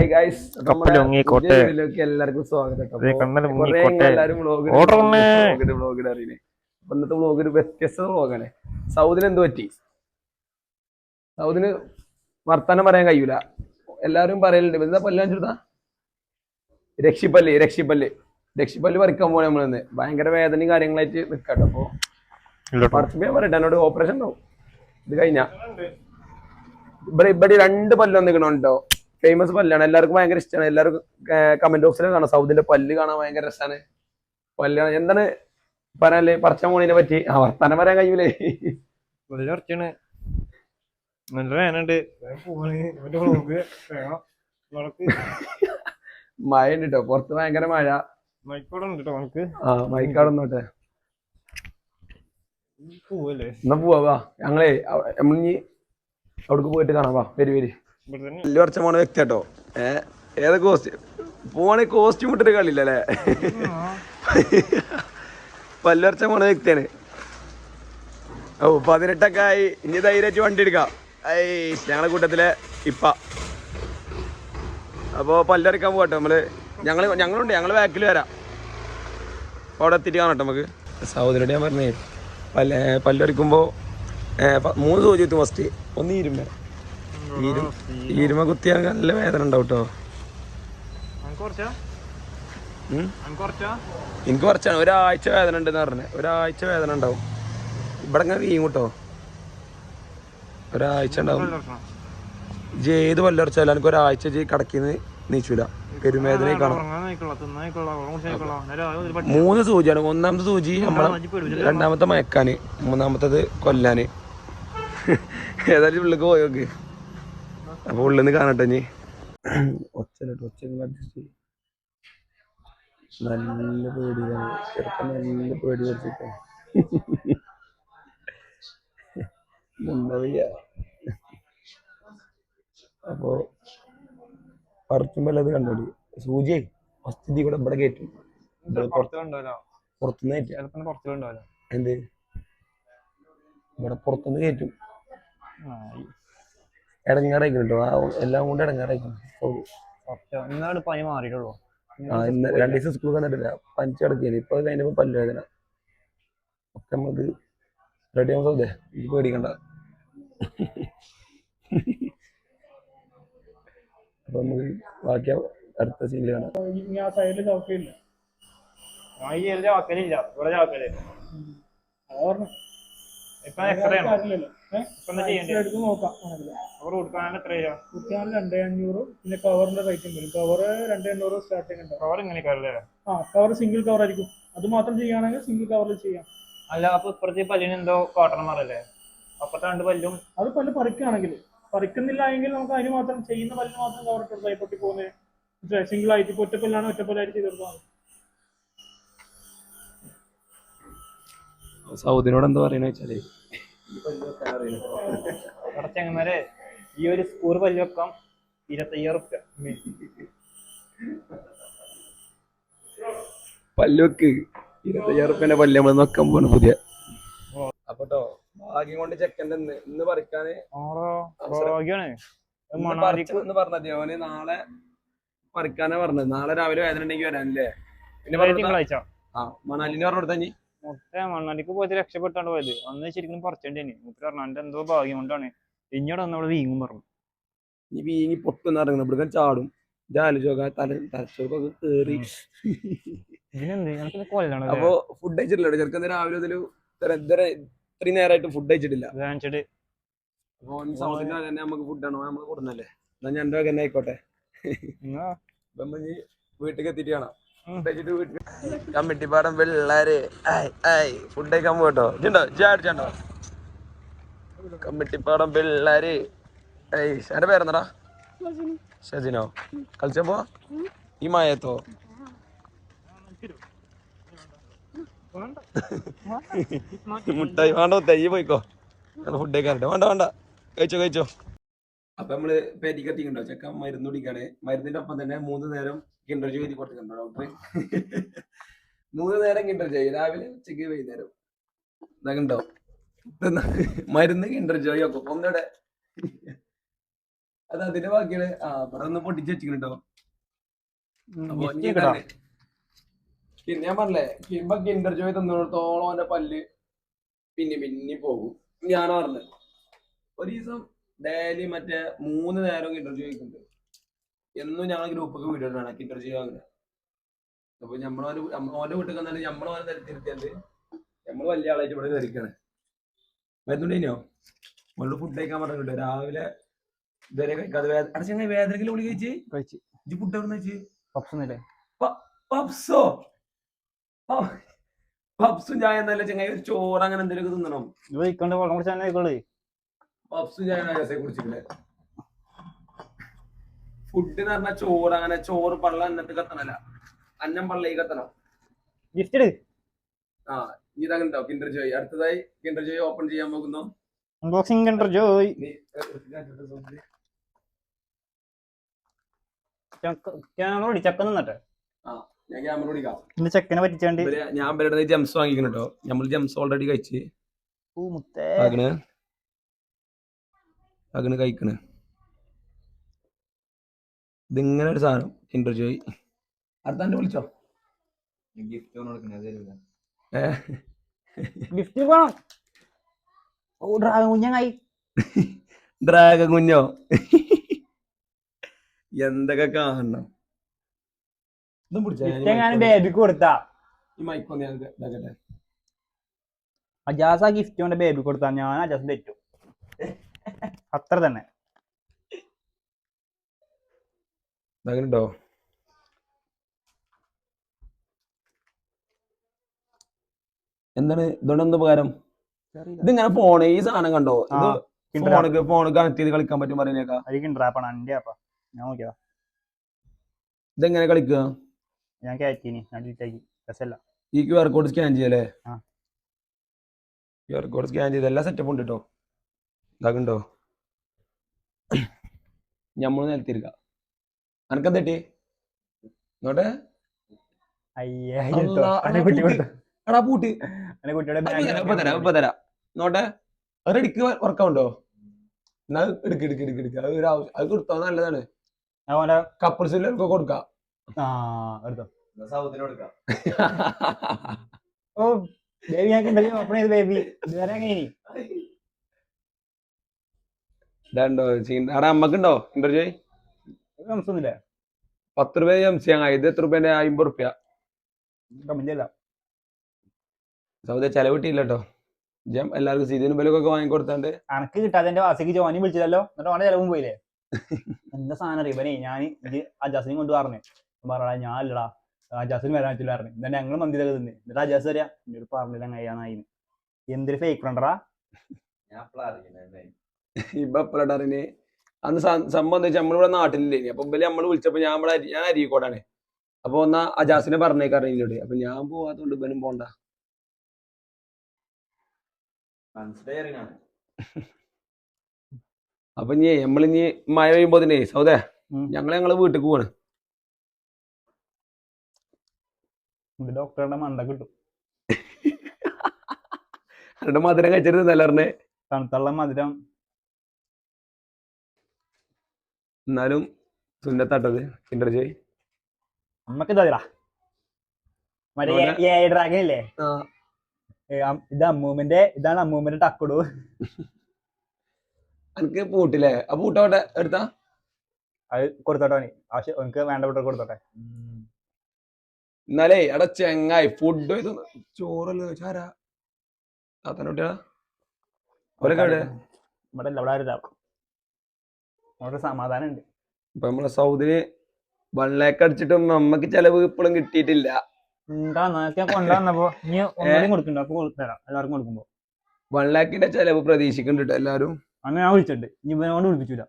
Hi guys കപ്പലൊങ്ങിക്കോട്ടെ. എല്ലാവർക്കും സ്വാഗതം ഇന്നത്തെ ഒരു വ്യത്യസ്ത സൗദിന് എന്ത് പറ്റി? സൗദിന് വർത്താനം പറയാൻ കഴിയൂല. എല്ലാവരും പറയലുണ്ട്. എന്താ പല്ല് രക്ഷിപ്പല്ലി രക്ഷിപ്പല്ല് രക്ഷിപ്പല്ല്. രക്ഷിപ്പല്ല് പറിക്കാൻ പോണേ നമ്മളിന്ന് ഭയങ്കര വേദനയും കാര്യങ്ങളായിട്ട് നിൽക്കട്ടോ അപ്പൊ പറിച്ചുമ്പോ പറയട്ടെ. എന്നോട് ഓപ്പറേഷൻ ഉണ്ടാവും. ഇത് കഴിഞ്ഞ. ഇവിടെ ഇവിടെ രണ്ട് പല്ല് വന്നിക്കണോ ഫേമസ് പല്ലാണ്. എല്ലാവർക്കും ഭയങ്കര ഇഷ്ടമാണ് എല്ലാവർക്കും കമന്റ് ബോക്സിൽ കാണാം. സൗദിന്റെ പല്ല് കാണാൻ ഭയങ്കര രസമാണ് പല്ലാണ് എന്താണ് പറയാനല്ലേ പറിച്ച മോണിനെ പറ്റി. ആ വർത്താനം പറയാൻ കഴിയൂലേ? നല്ല കുറച്ചാണ് നല്ല വേനുണ്ട്. മഴ ഉണ്ട് കേട്ടോ പുറത്ത് ഭയങ്കര മഴ. മൈക്കോടെ ഉണ്ട് കേട്ടോ നമുക്ക്. ആ മൈക്കാടൊന്നോട്ടെ എന്നാ പോവാ ഞങ്ങളെ നമ്മളിനി അവിടേക്ക് പോയിട്ട് കാണാം. വാ വരി വരി. പല്ല് പറിച്ച പോണ വ്യക്തി കേട്ടോ ഏഹ് ഏതാ കോസ്റ്റ്യൂം പോണേ കോസ്റ്റ്യൂം ഇട്ടിട്ട് കളിയില്ല അല്ലേ? പല്ല് പറിച്ച പോണ വ്യക്തിയാണ്. ഓ പതിനെട്ടൊക്കെ ആയി ഇനി ധൈര്യമായിട്ട് വണ്ടി എടുക്കാം. ഐ ഞങ്ങളെ കൂട്ടത്തിൽ ഇപ്പ. അപ്പോൾ പല്ലറിക്കാൻ പോകട്ടെ നമ്മൾ. ഞങ്ങൾ ഞങ്ങളുണ്ട്. ഞങ്ങൾ ബാക്കിൽ വരാം. അവിടെ എത്തിയിട്ട് കാണട്ടെ നമുക്ക്. സഹോദരോട് ഞാൻ പറഞ്ഞേ. പല്ല പല്ലറിക്കുമ്പോ മൂന്ന് ദിവസം എത്തും ഫസ്റ്റ് ഒന്ന് ഇരുമ്പ. ഈരും ഈരുമ കുത്തിയാൽ നല്ല വേദന ഉണ്ടാവും കേട്ടോ എനിക്ക് കുറച്ചാണ്. ഒരാഴ്ച വേദന ഉണ്ടെന്ന് പറഞ്ഞത് ഒരാഴ്ച വേദന ഉണ്ടാവും. ഇവിടെ ഇങ്ങനെ വീങ്ങും കേട്ടോ. ഒരാഴ്ച ഉണ്ടാവും. ജി ഏത് പല്ലറച്ചാലും എനിക്ക് ഒരാഴ്ച ജി കടക്കിന്ന് നീച്ചൂല. പെരുമേദന കാണാം. മൂന്ന് സൂചിയാണ്. ഒന്നാമത്തെ സൂചി നമ്മളെ രണ്ടാമത്തെ മയക്കാന്. മൂന്നാമത്തത് കൊല്ലാന്. ഏതായാലും ഉള്ളിലേക്ക് പോയി നോക്ക് അപ്പൊ ഉള്ളിൽ നിന്ന് കാണട്ടെ ഇനി. ഒച്ചല്ലോ ഒച്ച അഡ്ജസ്റ്റ് നല്ല പേടിയാണ്. ചെറുപ്പം നല്ല പേടി പഠിച്ചിട്ട്. മുണ്ടവയ്യ അപ്പോ പറിച്ചുമ്പോ അത് കണ്ടോടി. സൂചി ഫസ്റ്റ് കൂടെ ഇവിടെ കയറ്റും പുറത്തുനിന്ന് കയറ്റും എന്ത്? ഇവിടെ പുറത്തുനിന്ന് കയറ്റും ഇടങ്ങാറായിക്കും കേട്ടോ എല്ലാം കൊണ്ട് ഇടങ്ങാറായിക്കും ഇന്നാണ് പനി മാറിയിട്ടുള്ളൂ. ആ ഇന്ന് രണ്ട് ദിവസം സ്കൂളിൽ കണ്ടിട്ടില്ല പനിച്ച് കിടക്കില്ല ഇപ്പൊ കഴിഞ്ഞപ്പോ പല്ലുവേദന. ഒക്കെ നമുക്ക് റെഡി ആവുമ്പോ സൗദേ. ഈ പേടിക്കണ്ട. അപ്പൊ നമുക്ക് ബാക്കി അടുത്ത സീനിൽ കാണാം. ആ സൈഡിൽ ചൗക്കയില്ല ഞാൻ ഈ ഏരിയ ചാക്കലില്ല ഇവിടെ ചാക്കൽ ഇപ്പൊ എക്സ്റേ ആണോ? എടുത്ത് നോക്കാം. അവർ കൊടുക്കാൻ എത്ര രൂപ രണ്ടേ അഞ്ഞൂറ് പിന്നെ കവറിന്റെ റേറ്റും വരും. കവർ രണ്ടേ അഞ്ഞൂറ് സ്റ്റാർട്ടിംഗ് ഉണ്ട്. കവർ എങ്ങനെയൊക്കെ ആ കവർ സിംഗിൾ കവർ ആയിരിക്കും. അത് മാത്രം ചെയ്യുകയാണെങ്കിൽ സിംഗിൾ കവറിൽ ചെയ്യാം. അല്ല അപ്പൊ ഇപ്പുറത്തെ പല്ലിന് എന്തോ കോട്ടൺ മാറല്ലേ? അപ്പത്തെ രണ്ട് പല്ലും? അത് പല്ല് പറിക്കുകയാണെങ്കിൽ പറിക്കുന്നില്ല എങ്കിൽ നമുക്ക് അതിന് മാത്രം ചെയ്യുന്ന പല്ലിന് മാത്രം കവർ ഇട്ട് കൊടുത്താൽ പൊട്ടി പോകുന്നത് സിംഗിൾ ആയിട്ട് ഇപ്പൊ ഒറ്റപ്പല്ലാണ് ഒറ്റപ്പല്ലായിട്ട് ചെയ്ത് മതി. സൗദിനോട് എന്താ പറയുന്നത് വെച്ചാലേ ഇവിടെ ചെങ്ങന്മാരെ ഈ ഒരു സ്കൂർ പല്ല് വെക്കാം ഇരുപത്തയ്യായിരം റുപ്യ പല്ലുവെക്ക്. ഇരുപത്തയ്യായിരം റുപ്യന്റെ പല്ല് നമ്മൾ നോക്കാൻ പോണ പുതിയ. അപ്പൊട്ടോ ഭാഗ്യം കൊണ്ട് ചെക്കന്റെ ഇന്ന്. ഇന്ന് പറിക്കാന് ഭാഗ്യാണ്. പറഞ്ഞത്. ഓന് നാളെ പറിക്കാനാ പറഞ്ഞത്. നാളെ രാവിലെ വേദന ഉണ്ടെങ്കിൽ വരാനല്ലേ? പിന്നെ ആ മണാലിന് പറഞ്ഞു കൊടുത്താ നീ മുട്ട മണ്ണാടിക്ക് പോയിട്ട് രക്ഷപ്പെട്ടാണ് പോയത്. അന്ന് ശരിക്കും പറിച്ചേണ്ടേനി. മുപ്പര് പറഞ്ഞു എന്റെ എന്തോ ഭാഗ്യം കൊണ്ടാണ്. ഇഞ്ഞോട് അവിടെ വീങ്ങും പറഞ്ഞു. ഇനി വീങ്ങി പൊട്ടുന്ന ഇറങ്ങണം ഇവിടെ ചാടും. ജാലിച്ചോക്ക തല തലച്ചോക്കൊക്കെ കേറി. അപ്പൊ ഫുഡ് കഴിച്ചിട്ടില്ല ചെറുക്കൻ രാവിലെ മുതൽ ഇത്രയും നേരമായിട്ട് ഫുഡ് കഴിച്ചിട്ടില്ല. തന്നെ നമുക്ക് ഫുഡാണോ നമ്മൾ കൊടുന്നല്ലേ? എന്നാ ഞാൻ തന്നെ ആയിക്കോട്ടെ. വീട്ടിലേക്ക് എത്തിയിട്ട് കാണാം. കമ്മിട്ടിപ്പാടം പിള്ളേര്. ഫുഡ് കഴിക്കാൻ പോകട്ടോ. ഇജുണ്ടോ ചേട്ടോ കമ്മിട്ടിപ്പാടം പിള്ളേര്. ഏയ് എന്റെ പേരെന്നടാ ഷജിനോ. കളിച്ചപ്പോ ഈ മായത്തോ? മുട്ടായി വേണ്ട തയ്യ പോയിക്കോ. ഫുഡ് കഴിക്കാറുണ്ട് വേണ്ട വേണ്ട. കഴിച്ചോ കഴിച്ചോ. അപ്പൊ നമ്മൾ പെരിക്കത്തിണ്ടോ ചെക്ക മരുന്ന് കുടിക്കാണ്. മരുന്നിന്റെ ഒപ്പം തന്നെ മൂന്ന് നേരം കിണ്ടർ ജോയി എഴുതി കൊടുത്തിട്ടുണ്ടോ ഡോക്ടർ മൂന്ന് നേരം കിണ്ടർ ജോയി രാവിലെ ഉച്ചയ്ക്ക് വൈകുന്നേരം. ഇതൊക്കെ ഉണ്ടോ? മരുന്ന് കിണ്ടർ ജോയി ഒക്കെ ഒന്നൂടെ അത് അതിന്റെ ബാക്കിയാണ്. ആ ഇവിടെ ഒന്ന് പൊട്ടിച്ച് വെച്ചിട്ടുണ്ടോ പിന്നെ ഞാൻ പറഞ്ഞേ കിംബ കിൻഡർ ജോയ് തന്നിടത്തോളം അവന്റെ പല്ല് പിന്നെ പിന്നെ പോകും. ഞാൻ പറഞ്ഞത്. ഒരു ദിവസം ഡെയിലി മറ്റേ മൂന്ന് നേരം ഇന്റർവ്യൂ ജോയ് കഴിക്കുന്നുണ്ട് എന്നും ഞങ്ങൾ ഗ്രൂപ്പൊക്കെ വീഡിയോ ഇടണം ഇന്റർവ്യൂ അങ്ങനെ അപ്പൊ നമ്മളോന്റെ ഓന്റെ വീട്ടിൽ വന്നാലും നമ്മളോനെ തരത്തിരുത്തിയാണ്ട് നമ്മൾ വലിയ ആളായിട്ട് ഇവിടെ കയറിക്കാണ് വരുന്നുണ്ടോ നമ്മൾ ഫുഡ് കഴിക്കാൻ പറഞ്ഞിട്ട് രാവിലെ ഇതുവരെ കഴിക്കാതെ വേദന അടച്ചങ്ങനെ വേദനയ്ക്ക് ഉള്ളി കഴിച്ച്? കഴിച്ച്. ഇജ്ജ് ഫുഡ് എവിടെ വെച്ച് പപ്സൊന്നല്ലേ പപ്സോ? പപ്സും ചായ എന്നല്ല ചങ്ങായി ഒരു ചോറ് അങ്ങനെ എന്തെങ്കിലും തിന്നണം. കഴിക്കൊണ്ട് വെള്ളം കുടിച്ചാൽ ആയിക്കോളൂ? പപ്സും കുടിച്ചിട്ടില്ലേ ഫുഡ് എന്ന് പറഞ്ഞാൽ ചോറ് അങ്ങനെ ചോറ് പള്ള അന്നത്ത് കത്തണല്ല. അന്നം പള്ളയിൽ കത്തണം. ഗിഫ്റ്റ് ആ ഇതങ്ങനെ കിൻഡർ ജോയ് അടുത്തതായി കിൻഡർ ജോയ് ഓപ്പൺ ചെയ്യാൻ പോകുന്നു. അൺബോക്സിംഗ് കിൻഡർ ജോയ് നീ ക്യാമറ ചക്ക നിന്നിട്ടെ. ഞാൻ ക്യാമറ ഓടിക്കാം ഇന്ന് ചെക്കനെ പറ്റിച്ചാണ്ട്. ഞാൻ ഇവരുടെ ജംസ് വാങ്ങിക്കണോ കേട്ടോ. നമ്മൾ ജംസ് ഓൾറെഡി കഴിച്ച്. ഊ മുത്തേ. അകണ് കഴിക്കണ്. ഇതിങ്ങനെ ഒരു സാധനം കിൻഡർ ജോയ് അടുത്ത വിളിച്ചോ? ഗിഫ്റ്റ് ഡ്രാഗൻ കുഞ്ഞങ്ങായി ഡ്രാഗൺ കുഞ്ഞോ എന്തൊക്കെ കാണണം? അജാസ് ആ ഗിഫ്റ്റ് കൊണ്ട് ബേബിക്ക് കൊടുത്താ. ഞാൻ അജാസ് തെറ്റു അത്ര തന്നെ. എന്താണ് ഇതുകൊണ്ട് എന്ത് ഉപകാരം? ഇതിങ്ങനെ ഫോണ് ഈ സാധനം കണ്ടോ? ഇത് ഫോണക്ക് ഫോൺ കണക്ട് ചെയ്ത് കളിക്കാൻ പറ്റും പറയുന്നേക്കാ. ഞാൻ നോക്കിയതാ. ഇതെങ്ങനെ കളിക്കുക ഞാൻ കയറ്റീനി ഞാൻ ഡിലീറ്റ് ആക്കി. രസമല്ല ഈ ക്യു ആർ കോഡ് സ്കാൻ ചെയ്യല്ലേ. ക്യു ആർ കോഡ് സ്കാൻ ചെയ്ത് എല്ലാ സെറ്റപ്പ് ഉണ്ട് കേട്ടോ ഇതാകണ്ടോ നമ്മൾ നിലത്തിരിക്ക. അനക്കെന്തട്ടി? നോട്ടെ എടാ പൂട്ട്. നോട്ടെ അത് ഇടിക്ക് എന്നാ എടുക്ക് എടുക്ക് എടുക്ക് എടുക്ക്. അത് ഒരു ആവശ്യം അത് കൊടുത്തോ നല്ലതാണ്. കപ്പിൾസിലൊക്കെ കൊടുക്കാം. ഓ ബേബി ഞാൻ കണ്ടല്ലോ ചെയ്ത് ബേബി ഇതുവരെ അങ്ങനെ ഇതാണ്ടോ അവിടെ അമ്മക്കുണ്ടോ? ഇന്റർവ്യൂ സംശയമൊന്നുമില്ല പത്ത് രൂപ എം സി ഇത് എത്ര രൂപേന്റെ അമ്പത് റുപ്യ സൗദി ചെലവ് കേട്ടോ ജം എല്ലാവർക്കും സീതിനും ബലൊക്കെ വാങ്ങിക്കൊടുത്താണ്ട്. അനക്ക് കിട്ടാതെ എന്റെ വാസിക്ക് ജോനി വിളിച്ചതല്ലോ. എന്നിട്ട് അവന്റെ ചെലവും പോയില്ലേ? എന്താ സാധനം അറിയാം? ഞാൻ ഇത് അജാസിനെ കൊണ്ട് പറഞ്ഞു. പറടാ ഞാൻ അല്ലടാ അജാസിന് വരാൻ പറ്റില്ല പറഞ്ഞു. എന്നിട്ട് ഞങ്ങൾ മന്ദിരൊക്കെ തിന്ന്. എന്നിട്ട് അജാസ് വരാ എന്നോട് പറഞ്ഞില്ല അങ്ങനെയാന്നായി എന്തൊരു ഫേക്ക് ഫ്രണ്ടറാ ഞാൻ ഇപ്പൊ എപ്പോഴാണ് അന്ന് സംബന്ധിച്ച് നമ്മളിവിടെ നാട്ടിലില്ലേ അപ്പൊ ഇവൽ നമ്മൾ വിളിച്ചപ്പോ ഞാൻ ഇവിടെ ഞാൻ അരീക്കോടാണ് അപ്പൊ ഒന്നാ അജാസിനെ പറഞ്ഞേക്കാറ് എന്നോട് അപ്പൊ ഞാൻ പോവാത്തോണ്ട് ഇവനും പോണ്ട. അപ്പൊ ഇനി നമ്മളിനി മഴ പെയ്യുമ്പോ തന്നെ സൗദേ. ഞങ്ങൾ ഞങ്ങളെ വീട്ടിൽ പോവാണ്. ഇത് ഡോക്ടറുടെ മണ്ട കിട്ടും. അവരുടെ മധുരം കഴിച്ചിട്ട് നിലറിന് തണുത്തുള്ള മധുരം. എന്നാലും സുന്നത്തട്ടത് കിണ്ടർ ജോയ് നമ്മക്ക് ഇതാ മറ്റേ ഓനെ- എ ഇല്ലേ? ആ. ഏ, അം- ഇത് അമ്മൂമ്മന്റെ ഇതാണ് അമ്മൂമ്മന്റെ ടക്കുടു. എനിക്ക് പൂട്ടില്ലേ? ആ പൂട്ടോട്ടെ എടുത്താ? അത് കൊടുത്തോട്ടെ ആവശ്യം എനിക്ക് വേണ്ടപ്പെട്ട കൊടുത്തോട്ടെ. എന്നാലേ എടാ ചെങ്ങായി ഫുഡ് ചോറല്ലോ? ചാരാ. താത്തനോട്ടിയാ എവിടെ? ഇവിടെ ഇവിടെ ആരും അവിടെ സമാധാനം ഉണ്ട് ഇപ്പൊ നമ്മളെ സൗദിന് വൺ ലാക്ക് അടിച്ചിട്ടും നമ്മക്ക് ചെലവ് ഇപ്പോഴും കിട്ടിയിട്ടില്ല. കൊണ്ടുവന്നപ്പോ ഇനി കൊടുക്കണ്ട? അപ്പൊ എല്ലാവർക്കും കൊടുക്കുമ്പോ. വൺ ലാക്കിന്റെ ചെലവ് പ്രതീക്ഷിക്കുന്നുണ്ട് എല്ലാരും. അന്ന് ഞാൻ വിളിച്ചിട്ടുണ്ട്. ഇനി ഇവനോട് വിളിപ്പിച്ചില്ല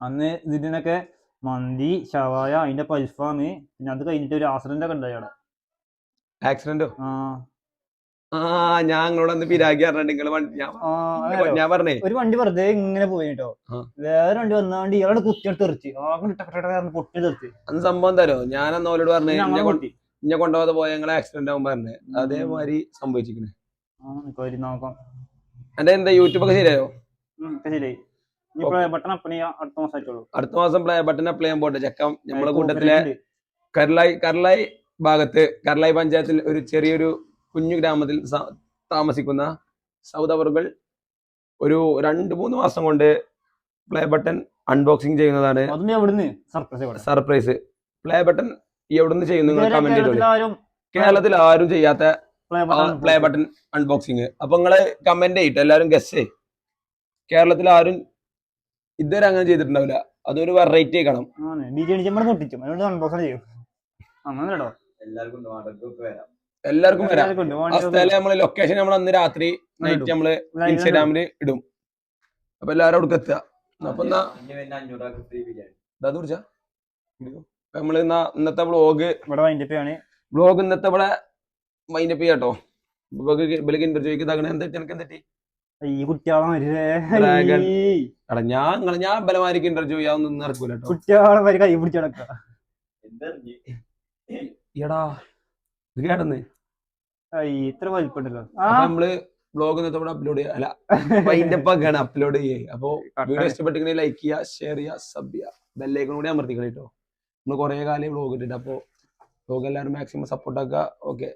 അന്ന് ഇതിനൊക്കെ മന്തി ഷവായ അതിന്റെ പൈസ പിന്നെ അത് കഴിഞ്ഞിട്ട് ഒരു ആക്സിഡന്റ് ഒക്കെ ഉണ്ടായി അവിടെ. ആക്സിഡന്റോ ആ. ആ ഞാൻ നിങ്ങളോട് അന്ന് പിരാഗി പറഞ്ഞിട്ട് നിങ്ങൾ ഞാൻ പറഞ്ഞേ. ഒരു വണ്ടി വെറുതെ ഇങ്ങനെ പോയി കേട്ടോ വേറെ വണ്ടി വന്നാണ്ട് ഇയാളോട് കുത്തിയെടുത്ത് തെറിച്ച്. പൊട്ടി തെറിച്ച്. അന്ന് സംഭവം തരോ ഞാൻ അന്ന് അവരോട് പറഞ്ഞു ഇന്നെ കൊണ്ടുപോകാതെ പോയ ഞങ്ങളെ ആക്സിഡന്റ് ആവും പറഞ്ഞേ. അതേമാതിരി സംഭവിച്ചിരിക്കണേ. നിക്കോ, എന്റെ എന്താ യൂട്യൂബ് ഒക്കെ ശരിയായോ? ശരിയായി. അടുത്ത മാസം പ്ലേ ബട്ടൺ അപ്ലൈ ചെയ്യാൻ പോട്ടെ. ചെക്കം. നമ്മളെ കൂട്ടത്തിലെ കർലായി കർലായി ഭാഗത്ത് കർലായി പഞ്ചായത്തിൽ ഒരു ചെറിയൊരു കുഞ്ഞു ഗ്രാമത്തിൽ താമസിക്കുന്ന സൗദവറുകൾ ഒരു രണ്ട് മൂന്ന് മാസം കൊണ്ട് പ്ലേ ബട്ടൺ അൺബോക്സിംഗ് ചെയ്യുന്നതാണ് സർപ്രൈസ് പ്ലേ ബട്ടൺ എവിടുന്ന് ചെയ്യുന്നു കമന്റ് കേരളത്തിൽ ആരും ചെയ്യാത്ത പ്ലേ ബട്ടൺ അൺബോക്സിങ് അപ്പൊ നിങ്ങൾ കമന്റ് ചെയ്തിട്ട് എല്ലാരും ഗസ് കേരളത്തിൽ ആരും ഇതുവരെ അങ്ങനെ ചെയ്തിട്ടുണ്ടാവില്ല. അതൊരു വെറൈറ്റി കാണും ആണ് ബി ജെ ഡി നമ്മൾ പൊട്ടിച്ചു അതുകൊണ്ട് അൺബോക്സ് ചെയ്യും. അങ്ങനെ കേട്ടോ എല്ലാവർക്കും എല്ലാവർക്കും വരാം. ആ സ്ഥലം നമ്മൾ ലൊക്കേഷൻ നമ്മൾ അന്ന് രാത്രി നൈറ്റ് ഇടും. നമ്മൾ ഇൻസ്റ്റാഗ്രാമിൽ ഇടും. അപ്പൊ എല്ലാരും അവിടെ എത്തുക. അപ്പൊ എന്നാ കുറിച്ചാ നമ്മൾ എന്നാ ഇന്നത്തെ വ്ളോഗ് ബ്ലോഗ് ആണ് വ്ളോഗ് ഇന്നത്തെ ഇവിടെ മൈൻഡപ്പ് ചെയ്യാട്ടോ. ഇവർക്ക് ഇന്റർവ്യൂ ഇതാകണേ എന്താ എനിക്ക് എന്തെറ്റി ഈ ഞാൻ ഞാൻ ബലമാരിക്ക് ഇന്റർവ്യൂ ചെയ്യാവുന്ന നടക്കൂല കൈ പിടിച്ച് നടക്കുക എന്തെറിഞ്ഞ്? എടാ ഇത് കേടന്ന് ഇത്ര വലിപ്പുണ്ടല്ലോ നമ്മൾ ബ്ലോഗ് അപ്ലോഡ് ചെയ്യാം അല്ല അപ്ലോഡ് ചെയ്യേ. അപ്പൊ വീഡിയോ ഇഷ്ടപ്പെട്ടെങ്കിൽ ലൈക്ക് ചെയ്യുക ഷെയർ ചെയ്യുക സബ് ചെയ്യുക. ബെല്ലൈക്കൺ കൂടി അമർത്തിക്കണം കേട്ടോ. നമ്മൾ കുറെ കാലം ബ്ലോഗ് ഇട്ടിട്ട് അപ്പൊ ബ്ലോഗ് എല്ലാവരും മാക്സിമം സപ്പോർട്ട് ആക്കുക. ഓക്കെ